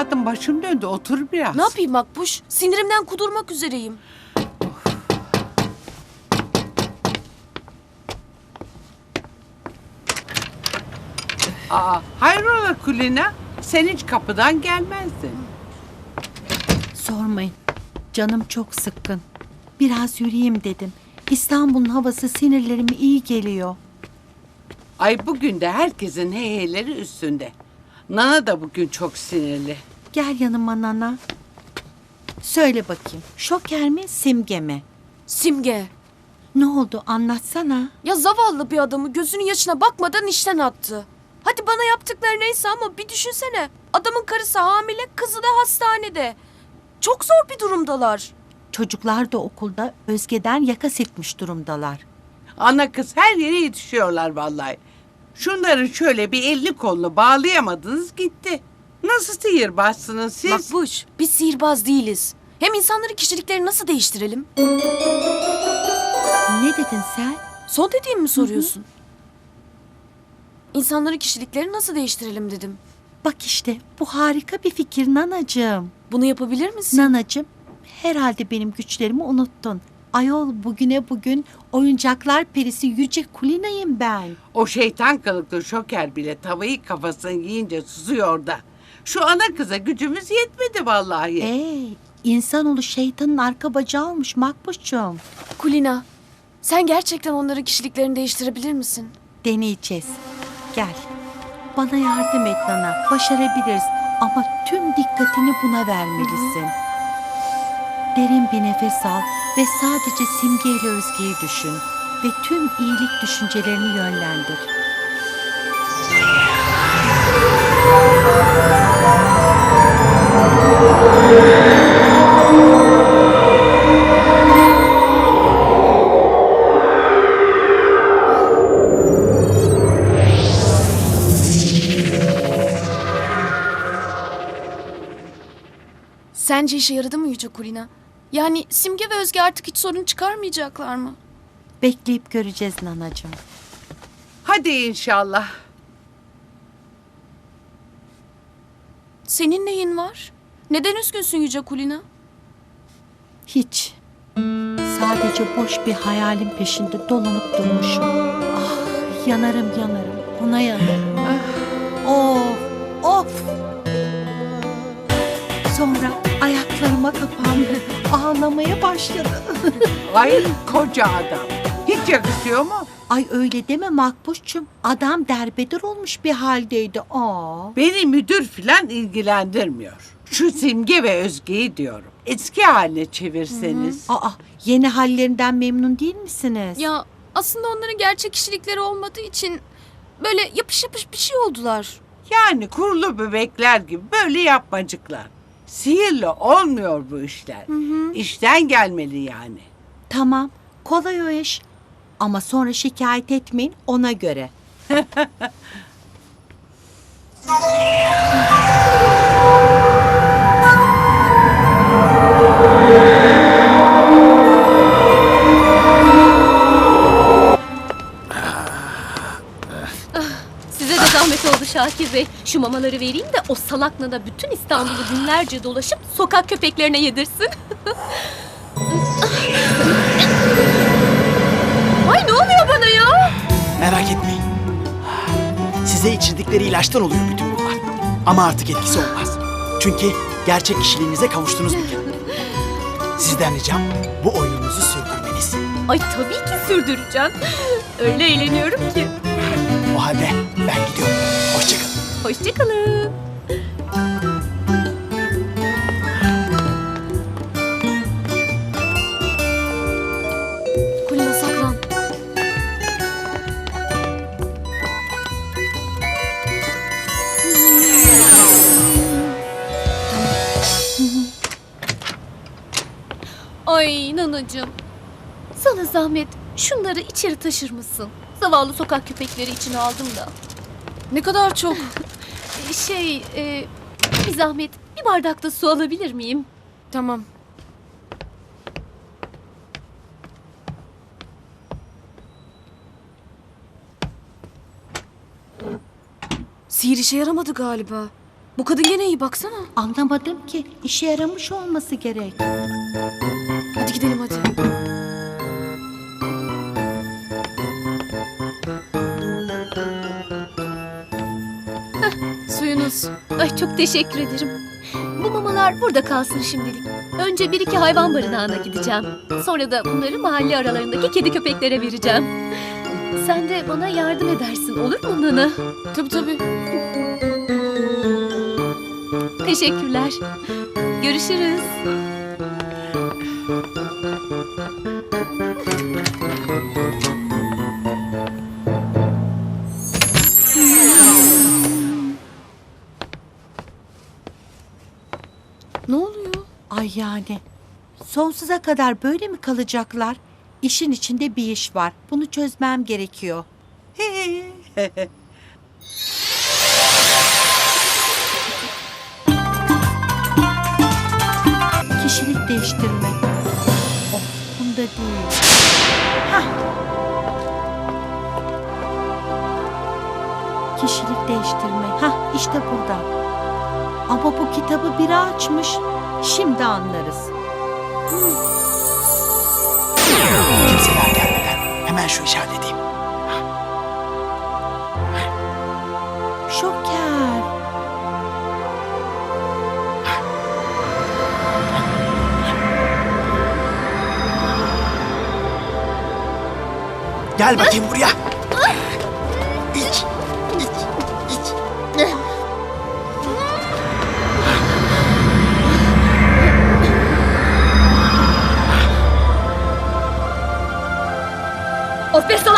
Evladım başım döndü otur biraz. Ne yapayım Makbuş? Sinirimden kudurmak üzereyim. Aa, hayrola Kulina? Sen hiç kapıdan gelmezdin. Sormayın. Canım çok sıkkın. Biraz yürüyeyim dedim. İstanbul'un havası sinirlerime iyi geliyor. Ay bugün de herkesin heyheleri üstünde. Nana da bugün çok sinirli. Gel yanıma Nana. Söyle bakayım. Şoker mi, simge mi? Simge. Ne oldu anlatsana. Ya zavallı bir adamı gözünün yaşına bakmadan işten attı. Hadi bana yaptıkları neyse ama bir düşünsene. Adamın karısı hamile, kızı da hastanede. Çok zor bir durumdalar. Çocuklar da okulda Özge'den yaka silkmiş durumdalar. Ana kız her yere yetişiyorlar vallahi. Şunların şöyle bir elini kolunu bağlayamadınız gitti. Nasıl sihirbazsınız siz? Makbuş, biz sihirbaz değiliz. Hem insanların kişiliklerini nasıl değiştirelim? Ne dedin sen? Son dediğimi mi soruyorsun? İnsanların kişiliklerini nasıl değiştirelim dedim. Bak işte bu harika bir fikir Nanacığım. Bunu yapabilir misin? Nanacığım herhalde benim güçlerimi unuttun. Ayol bugüne bugün oyuncaklar perisi Yüce Kulina'yım ben. O şeytan kılıklı şoker bile tavayı kafasına yiyince susuyor da. Şu ana kıza gücümüz yetmedi vallahi. Ey insanoğlu şeytanın arka bacağı olmuş Makbuş'cum. Kulina, sen gerçekten onların kişiliklerini değiştirebilir misin? Deneyeceğiz. Gel. Bana yardım et Nana. Başarabiliriz. Ama tüm dikkatini buna vermelisin. Derin bir nefes al ve sadece Simge ile Özge'yi düşün. Ve tüm iyilik düşüncelerini yönlendir. Sence işe yaradı mı Yüce Kulina? Yani Simge ve Özge artık hiç sorun çıkarmayacaklar mı? Bekleyip göreceğiz Nanacığım. Hadi inşallah. Senin neyin var? Neden üzgünsün Yüce Kulina? Hiç. Sadece boş bir hayalin peşinde dolanıp durmuşum. Ah, yanarım yanarım. Ona yanarım. Ah, of, of. Sonra ayaklarıma kapandı. Ağlamaya başladı. Ay koca adam. Hiç yakışıyor mu? Ay öyle deme Makbuş'cum. Adam derbeder olmuş bir haldeydi. Aa. Beni müdür filan ilgilendirmiyor. Şu Simge ve Özge'yi diyorum. Eski haline çevirseniz. Aa, yeni hallerinden memnun değil misiniz? Ya aslında onların gerçek kişilikleri olmadığı için böyle yapış yapış bir şey oldular. Yani kurulu bebekler gibi böyle yapmacıklar. Sihirle olmuyor bu işler. İşten gelmeli yani. Tamam, kolay o iş. Ama sonra şikayet etmeyin ona göre. Şakir Bey. Şu mamaları vereyim de o salakla da bütün İstanbul'u günlerce dolaşıp sokak köpeklerine yedirsin. Ay ne oluyor bana ya? Merak etmeyin. Size içirdikleri ilaçtan oluyor bütün bunlar. Ama artık etkisi olmaz. Çünkü gerçek kişiliğinize kavuştunuz bir kere. Sizden ricam bu oyununuzu sürdürmeniz. Ay tabii ki sürdüreceğim. Öyle eğleniyorum ki. O halde ben gidiyorum. Hoşçakalın. Kulina saklan. Ay nanacığım. Sana zahmet şunları içeri taşır mısın? Zavallı sokak köpekleri için aldım da. Ne kadar çok. Şey, e, bir zahmet bir bardakta su alabilir miyim? tamam. Sihir işe yaramadı galiba. Bu kadın gene iyi baksana. Anlamadım ki. işe yaramış olması gerek. Ay çok teşekkür ederim. Bu mamalar burada kalsın şimdilik. Önce bir iki hayvan barınağına gideceğim. Sonra da bunları mahalle aralarındaki kedi köpeklere vereceğim. Sen de bana yardım edersin olur mu Nana? Tabii tabii. Teşekkürler. Görüşürüz. Ne oluyor? Ay yani. Sonsuza kadar böyle mi kalacaklar? İşin içinde bir iş var. Bunu çözmem gerekiyor. Kişilik değiştirme. Of bunda değil. Hah. Kişilik değiştirme. Hah işte burada. Ama bu kitabı biri açmış. Şimdi anlarız. Kimseler gelmeden hemen şu işi halledeyim. Şoker. Gel bakayım buraya.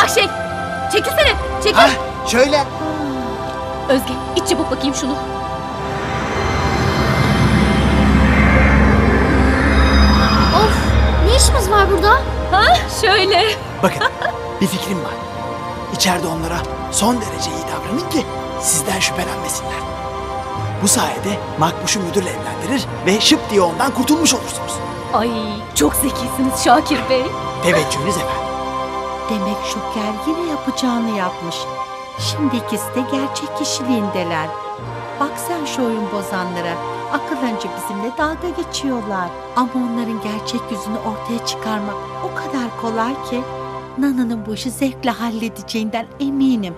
Salak şey. Çekilsene. Çekil. Ha, şöyle. Özge iç çabuk bakayım şunu. Of ne işimiz var burada? Ha şöyle. Bakın bir fikrim var. İçeride onlara son derece iyi davranın ki sizden şüphelenmesinler. Bu sayede Makbuş'u müdürle evlendirir ve şıp diye ondan kurtulmuş olursunuz. Ay çok zekisiniz Şakir Bey. Teveccühünüz efendim. Demek Şoker yine yapacağını yapmış. Şimdi ikisi de gerçek kişiliğindeler. Bak sen şu oyun bozanlara. Akıllanca bizimle dalga geçiyorlar. Ama onların gerçek yüzünü ortaya çıkarmak o kadar kolay ki... Nana'nın bu işi zevkle halledeceğinden eminim.